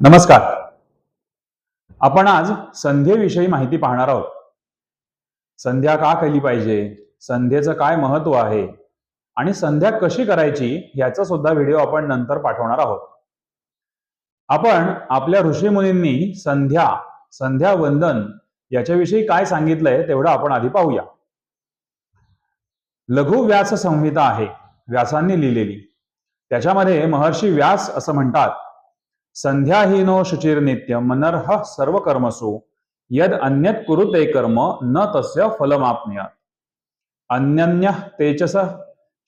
नमस्कार. आपण आज संध्येविषयी माहिती पाहणार आहोत. संध्या का केली पाहिजे? संध्येचं काय महत्त्व आहे? आणि संध्या कशी करायची याचा सुद्धा व्हिडिओ आपण नंतर पाठवणार आहोत. आपण आपल्या ऋषीमुनींनी संध्या संध्या वंदन याच्याविषयी काय सांगितलंय तेवढं आपण आधी पाहूया. लघु व्यास संहिता आहे व्यासांनी लिहिलेली. त्याच्यामध्ये महर्षी व्यास असं म्हणतात संध्याहीनो शुचिर नित्य मनर्ह सर्व कर्मसु यद अन्यत कुरुते कर्म, न तस्य फलमाप्नुयात। अन्यन्य तेजस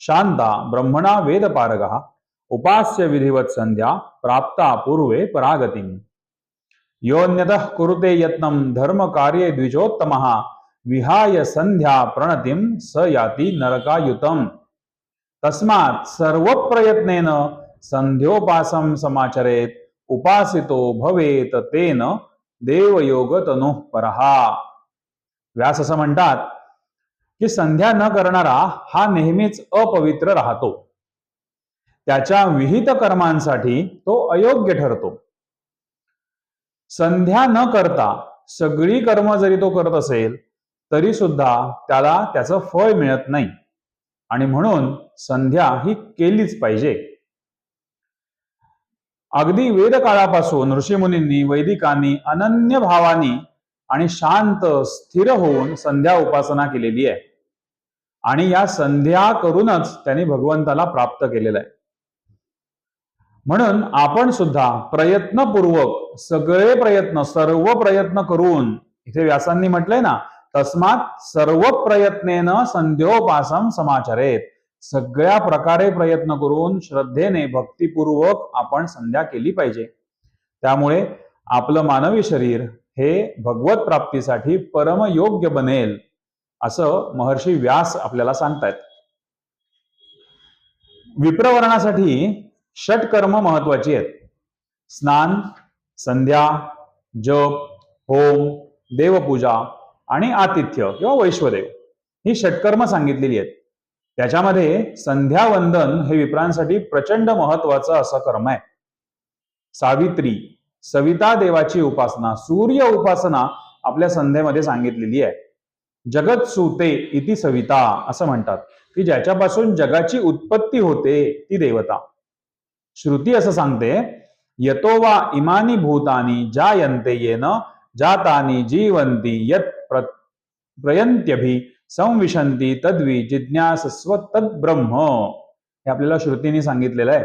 शांता ब्रह्मणा, वेदपारग, उपास्य विधिवत संध्या प्राप्ता पूर्वे परागती। योन्यत कुरुते यत्नं धर्म कार्ये द्विजोत्तम, विहाय संध्या प्रणति स याती नरकायुतम। तस्मात् सर्व प्रयत्नेन संध्योपासम समाचरेत। उपासितो भवेत तेन देवयोग तनु परहा. व्यास असं म्हणतात की संध्या न करणारा हा नेहमीच अपवित्र राहतो. त्याच्या विहित कर्मांसाठी तो अयोग्य ठरतो. संध्या न करता सगळी कर्म जरी तो करत असेल तरी सुद्धा त्याला त्याचं फळ मिळत नाही. आणि म्हणून संध्या ही केलीच पाहिजे. अगदी वेद काळापासून ऋषीमुनींनी वैदिकांनी अनन्य भावानी आणि शांत स्थिर होऊन संध्या उपासना केलेली आहे. आणि या संध्या करूनच त्यांनी भगवंताला प्राप्त केलेलं आहे. म्हणून आपण सुद्धा प्रयत्नपूर्वक सगळे प्रयत्न सर्व प्रयत्न करून इथे व्यासांनी म्हटलंय ना तस्मात सर्व प्रयत्नेनं संध्योपासम समाचारेत. सगळ्या प्रकारे प्रयत्न करून श्रद्धेने भक्तीपूर्वक आपण संध्या केली पाहिजे. त्यामुळे आपलं मानवी शरीर हे भगवत प्राप्तीसाठी परमयोग्य बनेल असं महर्षी व्यास आपल्याला सांगतायत. विप्रवर्णासाठी षटकर्म महत्वाची आहेत. स्नान संध्या जप होम देवपूजा आणि आतिथ्य किंवा वैश्वदेव ही षटकर्म सांगितलेली आहेत. त्याच्यामध्ये संध्यावंदन हे विप्रांसाठी प्रचंड महत्वाचं असं कर्म आहे. सावित्री सविता देवाची उपासना सूर्य उपासना आपल्या संध्येमध्ये सांगितलेली आहे. जगत सुते इति सविता असं म्हणतात. की ज्याच्यापासून जगाची उत्पत्ती होते ती देवता. श्रुती असं सांगते यतो वा इमानी भूतानी जायन्ते येन जातानी जीवंती यत प्र प्रयंत्यभि संविशंती तद्वी जिज्ञासस्व तद ब्रह्म हे आपल्याला श्रुतीने सांगितलेलं आहे.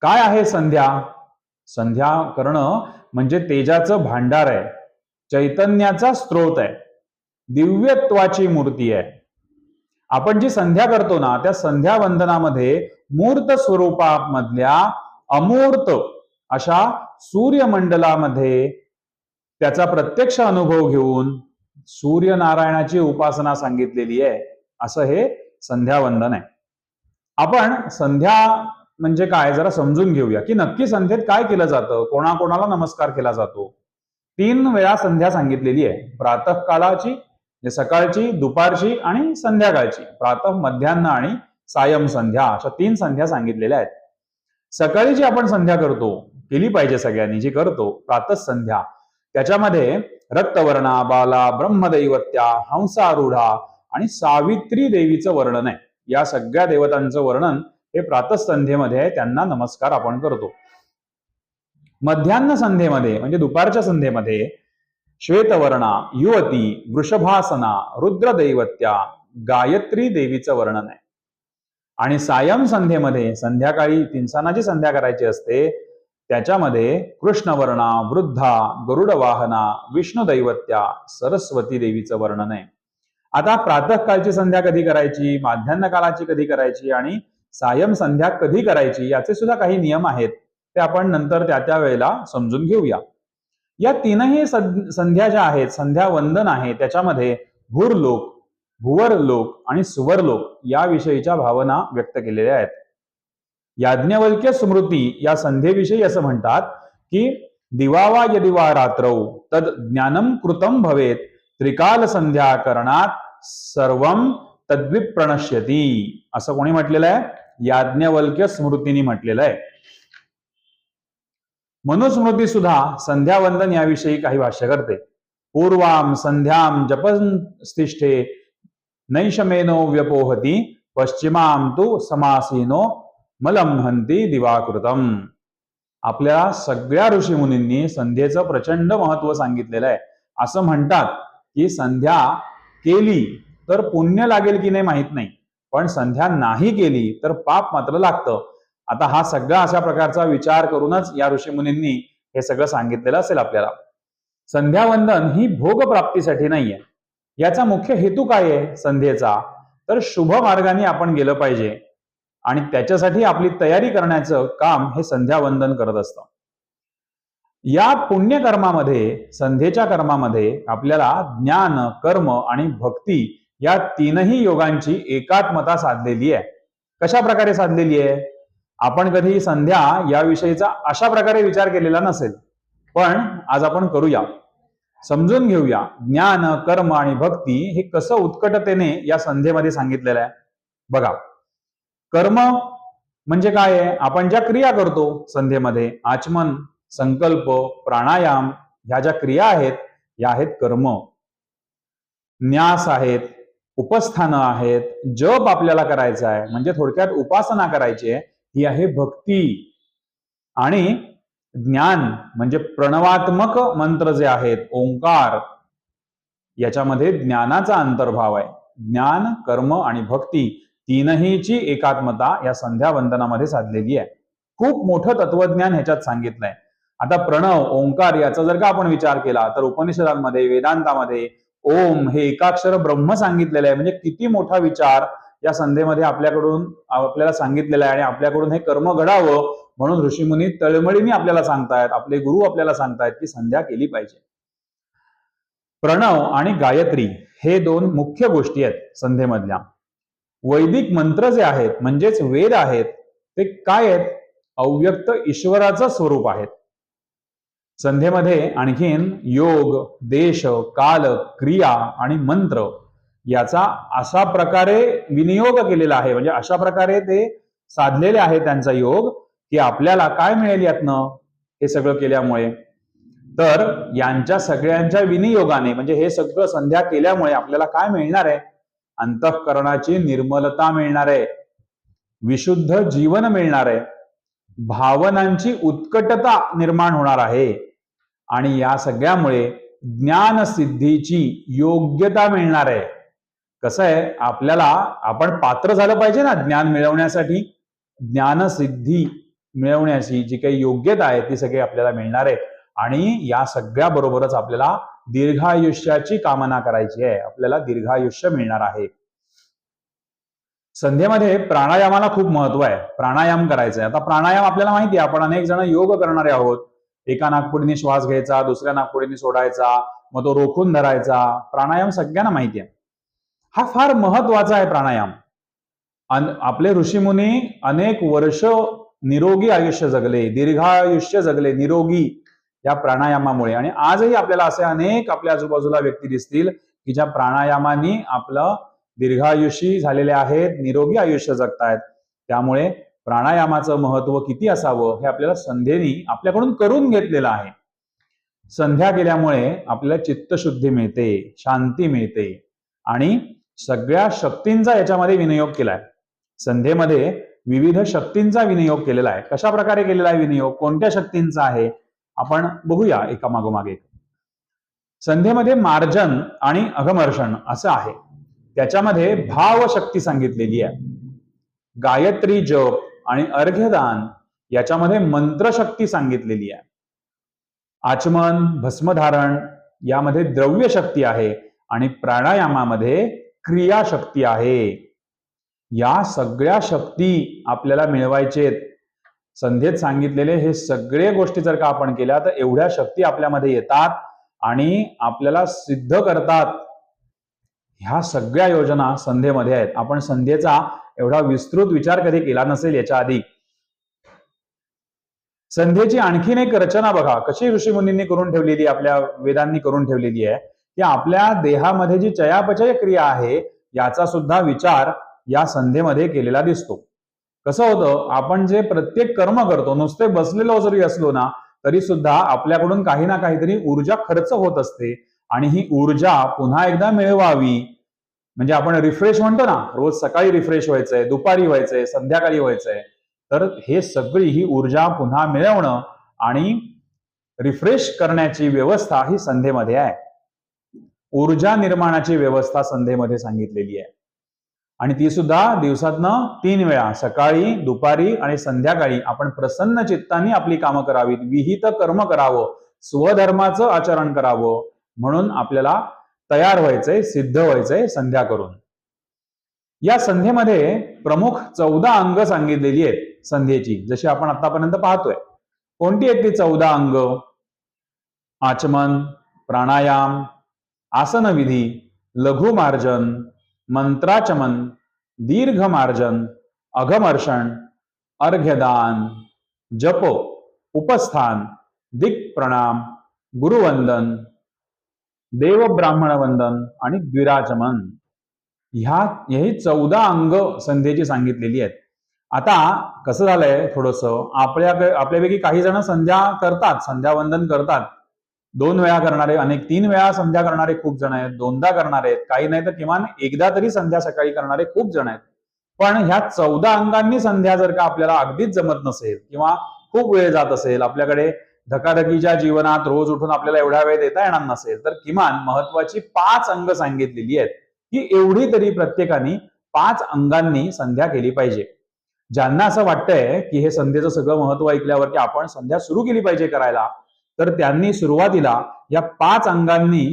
काय आहे संध्या? संध्या करणं म्हणजे तेजाचं भांडार आहे. चैतन्याचा स्रोत आहे. दिव्यत्वाची मूर्ती आहे. आपण जी संध्या करतो ना त्या संध्या वंदनामध्ये मूर्त स्वरूपामधल्या अमूर्त अशा सूर्यमंडलामध्ये त्याचा प्रत्यक्ष अनुभव घेऊन सूर्यनारायणाची उपासना सांगितलेली आहे. असं हे संध्यावंदन आहे. आपण संध्या म्हणजे काय? जरा समजून घेऊया की नक्की संध्येत काय केलं जातं? कोणाकोणाला नमस्कार केला जातो? तीन वेळा संध्या सांगितलेली आहे. प्रातःकालाची म्हणजे सकाळची दुपारची आणि संध्याकाळची. प्रातः मध्यान्ह आणि सायम संध्या अशा तीन संध्या सांगितलेल्या आहेत. सकाळी जी आपण संध्या करतो केली पाहिजे सगळ्यांनी जी करतो प्रातः संध्या त्याच्यामध्ये रक्तवर्णा बाला ब्रह्मदैवत्या हंसारूढा आणि सावित्री देवीचं वर्णन आहे. या सगळ्या देवतांचं वर्णन हे प्रातसंध्येमध्ये आहे त्यांना नमस्कार आपण करतो. मध्यान्ह संध्येमध्ये म्हणजे दुपारच्या संध्येमध्ये श्वेतवर्णा युवती वृषभासना रुद्रदैवत्या गायत्री देवीचं वर्णन आहे. आणि सायम संध्येमध्ये संध्याकाळी तिनसानाची संध्या करायची असते त्याच्यामध्ये कृष्णवर्णा वृद्धा गरुड वाहना विष्णू दैवत्या सरस्वती देवीचं वर्णन आहे. आता प्रातःकाळची संध्या कधी करायची माध्यान्ह कालाची कधी करायची आणि सायम संध्या कधी करायची याचे सुद्धा काही नियम आहेत. ते आपण नंतर त्या त्या वेळेला समजून घेऊया. या तीनही संध्या ज्या आहेत संध्या वंदन आहे त्याच्यामध्ये भूर लोक भुवर लोक आणि सुवर लोक याविषयीच्या भावना व्यक्त केलेल्या आहेत. याज्ञवल्क्य स्मृती या संधेविषयी असं म्हणतात की दिवावा यदिवा रात्रौ तद ज्ञानम कृतम भवेत त्रिकाल संध्या करणात सर्व तद्विप्रणश्यती. असं कोणी म्हटलेलं आहे याज्ञवल्क्य स्मृतीने म्हटलेलं आहे मनुस्मृती सुद्धा संध्यावंदन याविषयी काही भाष्य करते. पूर्वाम संध्याम जपस्तिष्ठे नैशमेनो व्यपोहती पश्चिमाम तू समासीनो मलम हंती दिवाकृतम. आपल्या सगळ्या ऋषीमुनींनी संध्येचं प्रचंड महत्त्व सांगितलेलं आहे. असं म्हणतात की संध्या केली तर पुण्य लागेल की नाही माहीत नाही. पण संध्या नाही केली तर पाप मात्र लागतं. आता हा सगळा अशा प्रकारचा विचार करूनच या ऋषीमुनींनी हे सगळं सांगितलेलं असेल आपल्याला. संध्यावंदन ही भोग प्राप्तीसाठी नाहीये. याचा मुख्य हेतू काय आहे संध्येचा? तर शुभ मार्गाने आपण गेलं पाहिजे. आणि त्याच्यासाठी आपली तयारी करण्याचं काम हे संध्यावंदन करत असतं. या पुण्यकर्मामध्ये संध्येच्या कर्मामध्ये आपल्याला ज्ञान कर्म आणि भक्ती या तीनही योगांची एकात्मता साधलेली आहे. कशा प्रकारे साधलेली आहे? आपण कधी संध्या याविषयीचा अशा प्रकारे विचार केलेला नसेल पण आज आपण करूया. समजून घेऊया ज्ञान कर्म आणि भक्ती हे कसं उत्कटतेने या संध्येमध्ये सांगितलेलं आहे. बघा कर्म म्हणजे काय आहे? आपण ज्या क्रिया करतो संध्येमध्ये आचमन संकल्प प्राणायाम ह्या ज्या क्रिया आहेत या आहेत कर्म. न्यास आहेत उपस्थानं आहेत जप आपल्याला करायचा आहे म्हणजे थोडक्यात उपासना करायची आहे ही आहे भक्ती. आणि ज्ञान म्हणजे प्रणवात्मक मंत्र जे आहेत ओंकार याच्यामध्ये ज्ञानाचा अंतर्भाव आहे. ज्ञान कर्म आणि भक्ती तीनहीची एकात्मता या संध्या वंदनामध्ये साधलेली आहे. खूप मोठं तत्वज्ञान ह्याच्यात सांगितलंय. आता प्रणव ओंकार याचा जर का आपण विचार केला तर उपनिषदांमध्ये वेदांतामध्ये ओम हे एकाक्षर ब्रह्म सांगितलेलं आहे. म्हणजे किती मोठा विचार या संधेमध्ये आपल्याकडून आपल्याला सांगितलेला आहे आणि आपल्याकडून हे कर्म घडावं म्हणून ऋषीमुनी तळमळीने आपल्याला सांगतायत आपले गुरु आपल्याला सांगतायत की संध्या केली पाहिजे. प्रणव आणि गायत्री हे दोन मुख्य गोष्टी आहेत संधेमधल्या. वैदिक मंत्र जे आहेत म्हणजेच वेद आहेत ते काय आहेत? अव्यक्त ईश्वराचं स्वरूप आहेत. संध्येमध्ये आणखीन योग देश काल क्रिया आणि मंत्र याचा अशा प्रकारे विनियोग केलेला आहे. म्हणजे अशा प्रकारे ते साधलेले आहे त्यांचा योग की आपल्याला काय मिळेल यातनं? हे सगळं केल्यामुळे. तर यांच्या सगळ्यांच्या विनियोगाने म्हणजे हे सगळं संध्या केल्यामुळे आपल्याला काय मिळणार आहे? अंतःकरणाची निर्मलता मिळणार आहे. विशुद्ध जीवन मिळणार आहे. भावनांची उत्कटता निर्माण होणार आहे. आणि या सगळ्यामुळे ज्ञान सिद्धीची योग्यता मिळणार आहे. कसं आहे? आपल्याला आपण पात्र झालं पाहिजे ना ज्ञान मिळवण्यासाठी. ज्ञानसिद्धी मिळवण्याची जी काही योग्यता आहे ती सगळी आपल्याला मिळणार आहे. आणि या सगळ्या बरोबरच आपल्याला दीर्घायुष्याची कामना करायची आहे. आपल्याला दीर्घायुष्य मिळणार आहे. संध्येमध्ये प्राणायामाला खूप महत्त्व आहे. प्राणायाम करायचा आहे आता प्राणायाम आपल्याला माहिती आहे. आपण अनेक जण योग करणारे आहोत. एका नागपुडीने श्वास घ्यायचा दुसऱ्या नागपुडीने सोडायचा मग तो रोखून धरायचा. प्राणायाम सगळ्यांना माहिती आहे. हा फार महत्त्वाचा आहे प्राणायाम. अन आपले ऋषीमुनी अनेक वर्ष निरोगी आयुष्य जगले दीर्घायुष्य जगले निरोगी या प्राणायामामुळे. आणि आजही आपल्याला असे अनेक आपल्या आजूबाजूला व्यक्ती दिसतील की ज्या प्राणायामानी आपलं दीर्घायुषी झालेले आहेत निरोगी आयुष्य जगतायत. त्यामुळे प्राणायामाचं महत्त्व किती असावं हे आपल्याला संध्येनी आपल्याकडून करून घेतलेलं आहे. संध्या केल्यामुळे आपल्याला चित्तशुद्धी मिळते शांती मिळते आणि सगळ्या शक्तींचा याच्यामध्ये विनियोग केलाय. संध्येमध्ये विविध शक्तींचा विनियोग केलेला आहे. कशा प्रकारे केलेला आहे विनियोग? कोणत्या शक्तींचा आहे? आपण बघूया एका. मागोमागे संधेमध्ये संध्येमध्ये मार्जन आणि अघमर्षण असं आहे. त्याच्यामध्ये भाव शक्ती सांगितलेली आहे. गायत्री जप आणि अर्घ्यदान याच्यामध्ये मंत्रशक्ती सांगितलेली आहे. आचमन भस्मधारण यामध्ये द्रव्य शक्ती आहे आणि प्राणायामामध्ये क्रियाशक्ती आहे. या सगळ्या शक्ती आपल्याला मिळवायचे संध्येत सांगितलेले हे सगळे गोष्टी जर का आपण केल्या तर एवढ्या शक्ती आपल्यामध्ये येतात आणि आपल्याला सिद्ध करतात. ह्या सगळ्या योजना संध्येमध्ये आहेत. आपण संध्येचा एवढा विस्तृत विचार कधी केला नसेल याच्या आधी. संध्येची आणखीन एक रचना बघा. कशी ऋषीमुनींनी करून ठेवलेली आपल्या वेदांनी करून ठेवलेली आहे की आपल्या देहामध्ये जी चयापचय क्रिया आहे याचा सुद्धा विचार या संध्येमध्ये केलेला दिसतो. कसं होतं आपण जे प्रत्येक कर्म करतो नुसते बसलेलो जरी असलो ना तरी सुद्धा आपल्याकडून काही ना काहीतरी ऊर्जा खर्च होत असते. आणि ही ऊर्जा पुन्हा एकदा मिळवावी. म्हणजे आपण रिफ्रेश म्हणतो ना रोज सकाळी रिफ्रेश व्हायचंय दुपारी व्हायचंय संध्याकाळी व्हायचंय. तर हे सगळी ही ऊर्जा पुन्हा मिळवणं आणि रिफ्रेश करण्याची व्यवस्था ही संध्येमध्ये आहे. ऊर्जा निर्माणाची व्यवस्था संध्येमध्ये सांगितलेली आहे. आणि ती सुद्धा दिवसातनं तीन वेळा सकाळी दुपारी आणि संध्याकाळी आपण प्रसन्न चित्ताने आपली कामं करावीत. विहित कर्म करावं. स्वधर्माचं आचरण करावं. म्हणून आपल्याला तयार व्हायचंय सिद्ध व्हायचंय संध्या करून. या संध्येमध्ये प्रमुख चौदा अंग सांगितलेली आहेत संध्येची जशी आपण आतापर्यंत पाहतोय. कोणती आहेत ती चौदा अंग? आचमन प्राणायाम आसनविधी लघुमार्जन मंत्राचमन दीर्घमार्जन अघमर्षण अर्घ्यदान जप उपस्थान दिक्प्रणाम गुरुवंदन देवब्राह्मण वंदन आणि द्विराचमन ह्या हे चौदा अंग संध्येची सांगितलेली आहेत. आता कसं झालंय थोडस आपल्या आपल्यापैकी काही जण संध्या करतात संध्यावंदन करतात. दोन वेळा करणारे अनेक तीन वेळा संध्या करणारे खूप जण आहेत दोनदा करणारे आहेत काही नाही तर किमान एकदा तरी संध्या सकाळी करणारे खूप जण आहेत. पण ह्या चौदा अंगांनी संध्या जर का आपल्याला अगदीच जमत नसेल किंवा खूप वेळ जात असेल आपल्याकडे धकाधकीच्या जीवनात रोज उठून आपल्याला एवढा वेळ देता येणार नसेल तर किमान महत्वाची पाच अंग सांगितलेली आहेत की एवढी तरी प्रत्येकाने पाच अंगांनी संध्या केली पाहिजे. ज्यांना असं वाटतंय की हे संध्येचं सगळं महत्त्व ऐकल्यावर की आपण संध्या सुरू केली पाहिजे करायला तर त्यांनी सुरुवातीला या पाच अंगांनी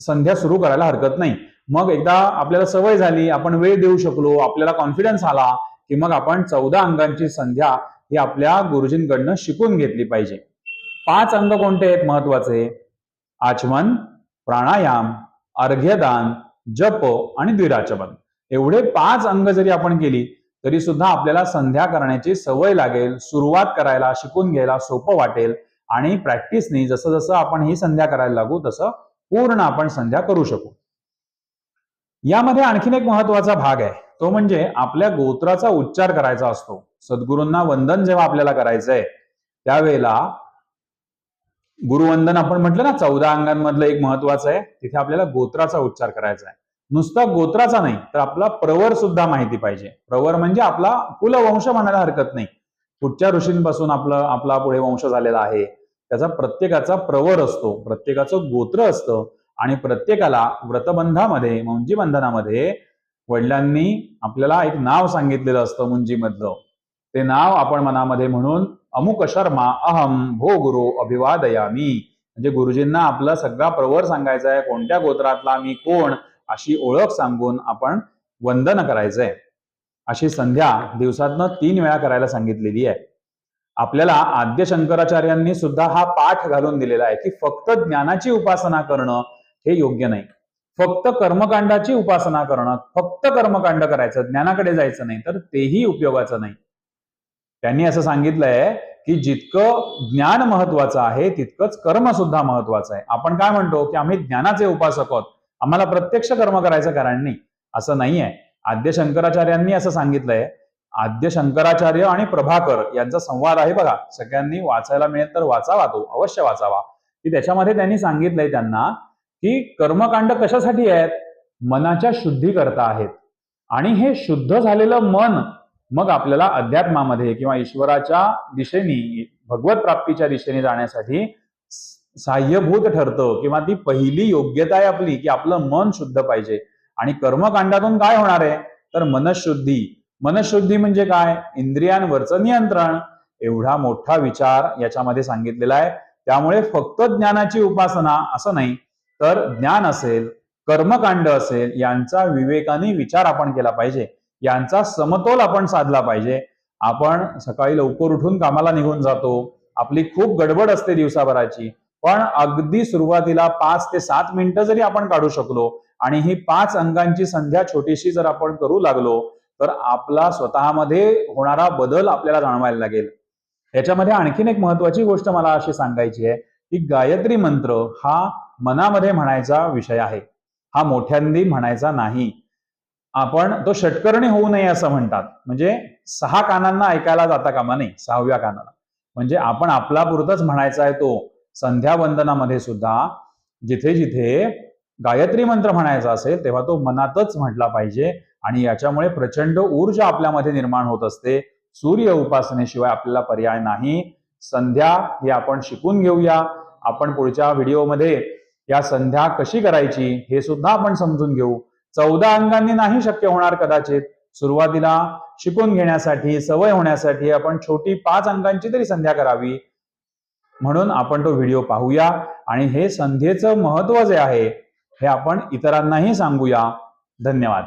संध्या सुरू करायला हरकत नाही. मग एकदा आपल्याला सवय झाली आपण वेळ देऊ शकलो आपल्याला कॉन्फिडन्स आला की मग आपण चौदा अंगांची संध्या ही आपल्या गुरुजींकडनं शिकून घेतली पाहिजे. पाच अंग कोणते आहेत महत्त्वाचे? आचमन प्राणायाम अर्घ्यदान जप आणि द्विराचमन एवढे पाच अंग जरी आपण केली तरी सुद्धा आपल्याला संध्या करण्याची सवय लागेल सुरुवात करायला शिकून घ्यायला सोपं वाटेल. आणि प्रॅक्टिसनी जसं जसं आपण ही संध्या करायला लागू तसं पूर्ण आपण संध्या करू शकू. यामध्ये आणखीन एक महत्त्वाचा भाग आहे. तो म्हणजे आपल्या गोत्राचा उच्चार करायचा असतो. सद्गुरूंना वंदन जेव्हा आपल्याला करायचंय त्यावेळेला गुरुवंदन आपण म्हटलं ना चौदा अंगांमधलं एक महत्वाचं आहे. तिथे आपल्याला गोत्राचा उच्चार करायचा आहे नुसता गोत्राचा नाही तर आपला प्रवर सुद्धा माहिती पाहिजे. प्रवर म्हणजे आपला कुलवंश म्हणायला हरकत नाही. कुठच्या ऋषींपासून आपलं आपला पुढे वंश झालेला आहे. त्याचा प्रत्येकाचा प्रवर असतो प्रत्येकाचं गोत्र असतं आणि प्रत्येकाला व्रतबंधामध्ये मुंजी बंधनामध्ये वडिलांनी आपल्याला एक नाव सांगितलेलं असतं मुंजीमधलं. ते नाव आपण मनामध्ये म्हणून अमुक शर्मा अहम भो गुरु अभिवादयामी. म्हणजे गुरुजींना आपला सगळा प्रवर सांगायचा आहे कोणत्या गोत्रातला मी कोण अशी ओळख सांगून आपण वंदन करायचंय. अशी संध्या दिवसातनं तीन वेळा करायला सांगितलेली आहे. आपल्याला आद्य शंकराचार्यांनी सुद्धा हा पाठ घालून दिलेला आहे की फक्त ज्ञानाची उपासना करणं हे योग्य नाही. फक्त कर्मकांडाची उपासना करणं फक्त कर्मकांड करायचं ज्ञानाकडे जायचं नाही तर तेही उपयोगाचं नाही. त्यांनी असं सांगितलंय की जितकं ज्ञान महत्वाचं आहे तितकंच कर्म सुद्धा महत्वाचं आहे. आपण काय म्हणतो की आम्ही ज्ञानाचे उपासक आहोत. आम्हाला प्रत्यक्ष कर्म करायचं कारण नाही असं नाहीये. आद्य शंकराचार्यांनी असं सांगितलंय आद्य शंकराचार्य आणि प्रभाकर यांचा संवाद आहे बघा. सगळ्यांनी वाचायला मिळेल तर वाचावा तो. अवश्य वाचावा. की त्याच्यामध्ये त्यांनी सांगितलंय त्यांना की कर्मकांड कशासाठी आहेत? मनाच्या शुद्धी करता आहेत. आणि हे शुद्ध झालेलं मन मग आपल्याला अध्यात्मामध्ये किंवा ईश्वराच्या दिशेने भगवत प्राप्तीच्या दिशेने जाण्यासाठी सहाय्यभूत ठरतं किंवा ती पहिली योग्यता आहे आपली की आपलं मन शुद्ध पाहिजे. आणि कर्मकांडातून काय होणार आहे? तर मनशुद्धी. मनशुद्धी म्हणजे काय? इंद्रियांवरचं नियंत्रण. एवढा मोठा विचार याच्यामध्ये सांगितलेला आहे. त्यामुळे फक्त ज्ञानाची उपासना असं नाही तर ज्ञान असेल कर्मकांड असेल यांचा विवेकाने विचार आपण केला पाहिजे. यांचा समतोल आपण साधला पाहिजे. आपण सकाळी लवकर उठून कामाला निघून जातो. आपली खूप गडबड असते दिवसाभराची. पण अगदी सुरुवातीला पाच ते सात मिनिटं जरी आपण काढू शकलो आणि ही पाच अंगांची संध्या छोटीशी जर आपण करू लागलो तर आपला स्वतःमध्ये होणारा बदल आपल्याला जाणवायला लागेल. याच्यामध्ये आणखीन एक महत्वाची गोष्ट मला अशी सांगायची आहे की गायत्री मंत्र हा मनामध्ये म्हणायचा विषय आहे. हा मोठ्यांदी म्हणायचा नाही. आपण तो षटकर्णी होऊ नये असं म्हणतात. म्हणजे सहा कानांना ऐकायला जाता कामा नाही सहाव्या कानाला. म्हणजे आपण आपला पुरतच म्हणायचा आहे तो. संध्या वंदनामध्ये सुद्धा जिथे जिथे गायत्री मंत्र म्हणायचा असेल तेव्हा तो मनातच म्हटला पाहिजे. आणि याच्यामुळे प्रचंड ऊर्जा आपल्यामध्ये निर्माण होत असते. सूर्य उपासनेशिवाय आपल्याला पर्याय नाही. संध्या हे आपण शिकून घेऊया. आपण पुढच्या व्हिडिओमध्ये या संध्या कशी करायची हे सुद्धा आपण समजून घेऊ. चौदा अंगांनी नाही शक्य होणार कदाचित. सुरुवातीला शिकून घेण्यासाठी सवय होण्यासाठी आपण छोटी पाच अंगांची तरी संध्या करावी. म्हणून आपण तो व्हिडिओ पाहूया. आणि हे संध्येचं महत्त्व जे आहे हे आपण इतरांनाही सांगूया. धन्यवाद.